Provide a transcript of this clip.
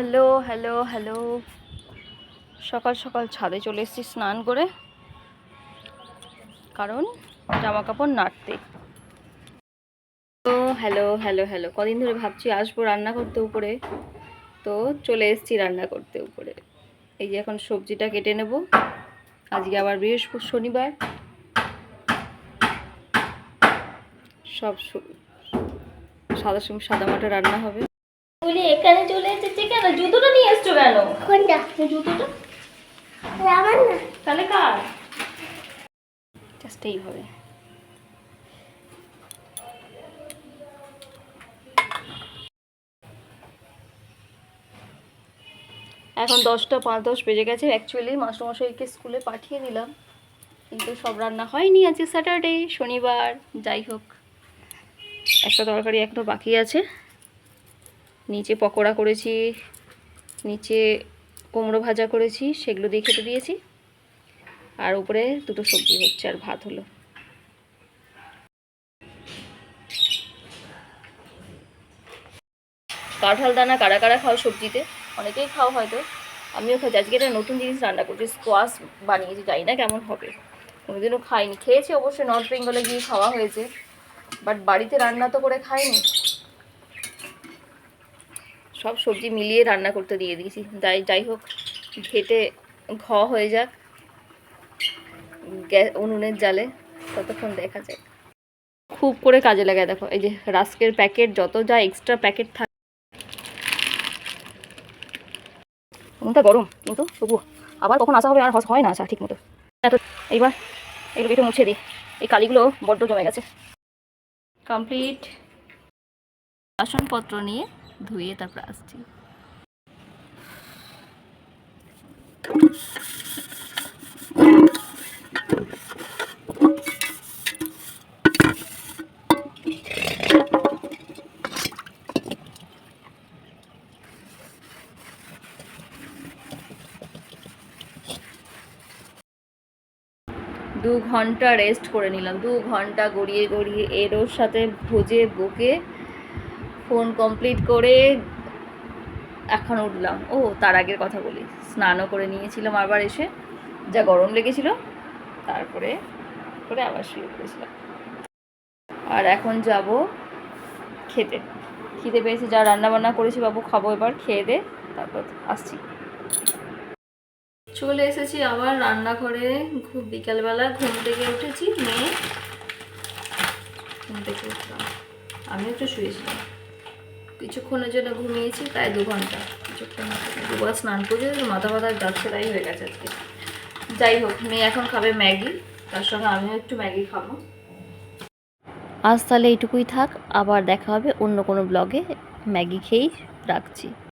Hello hello hello. সকাল সকাল ছাদে চলে এসেছি স্নান করে। কারণ জামা কাপড় নাড়তে হ্যালো হ্যালো হ্যালো, কদিন ধরে ভাবছি আসব রান্না করতে উপরে। তো চলে এসেছি রান্না করতে উপরে। এই যে এখন সবজিটা কেটে নেব। আজকে আবার বৃহস্পতি শনিবার। সব সাদা সাদা মাটা রান্না হবে। বলি এখানে চলে এসেছে কেন? জুতোটা নিয়ে এসছো কেন? কোনটা? জুতোটা? আমার না। তাহলে কার? জাস্ট এইভাবে। এখন দশটা পাঁচ দশ বেজে গেছে। অ্যাকচুয়ালি মাস্টারমশাইকে স্কুলে পাঠিয়ে দিলাম। কিন্তু সব রান্না হয়নি আজকে স্যাটারডে শনিবার যাই হোক। একটা তরকারি এখনও বাকি আছে। নিচে পকোড়া করেছি, নিচে কুমড়ো ভাজা করেছি, সেগুলো দিয়ে খেতে দিয়েছি। আর উপরে দুটো সবজি হচ্ছে আর ভাত হলো। কাঁঠাল দানা কারা কারা খাও সবজিতে? অনেকেই খাও হয়তো, আমিও খাই আজকে একটা নতুন জিনিস রান্না করছি স্কোয়াশ বানিয়েছি, জানি না কেমন হবে। কোনোদিনও খাইনি, খেয়েছি অবশ্যই নর্থ বেঙ্গলে গিয়ে খাওয়া হয়েছে বাট বাড়িতে রান্না তো করে খাইনি। সব সবজি মিলিয়ে রান্না করতে দিয়ে দিয়েছি। যাই যাই হোক, ঘেটে ঘ হয়ে যাক। গ্যাস উনুনের জালে ততক্ষণ দেখা যায়। খুব করে কাজে লাগায় দেখো, এই যে রাস্কের প্যাকেট, যত যা এক্সট্রা প্যাকেট থাকে উনুনটা গরম, কিন্তু তবু আবার কখন আসা হবে আর হয় না আসা ঠিক মতো এত এইবার এগুলো একটু মুছে দিই। এই কালিগুলো বড্ড জমে গেছে। কমপ্লিট। বাসনপত্র নিয়ে ধুয়ে তারপর আসছি। দু ঘণ্টা রেস্ট করে নিলাম। দু ঘণ্টা গড়িয়ে গড়িয়ে এর ওর সাথে ভোজে, বকে ফোন কমপ্লিট করে এখন উঠলাম। ও, তার আগের কথা বলি। স্নানও করে নিয়েছিলাম আবার এসে। যা গরম লেগেছিল, তারপরে করে আবার শুয়ে পড়েছিলাম। আর এখন যাব খেতে। খিদে পেয়েছে, যা রান্না বান্না করেছি বাবু, খাব এবার, খেয়ে দে, তারপর আসছি। চলে এসেছি আবার রান্নাঘরে। খুব বিকালবেলা ঘুম থেকে উঠেছি, মেয়ে। ঘুম থেকে উঠলাম। আমি একটু শুয়েছিলাম। কিছুক্ষণের জন্য ঘুমিয়েছি, প্রায় দু ঘণ্টা। কিছুক্ষণ দুবার স্নান করে মাথা মাথা তাই হয়ে গেছে আজকে। যাই হোক, মেয়ে এখন খাবে ম্যাগি, তার সঙ্গে আমিও একটু ম্যাগি খাব। আজ তাহলে এইটুকুই থাক, আবার দেখা হবে অন্য কোনো ব্লগে ম্যাগি খেয়েই রাখছি।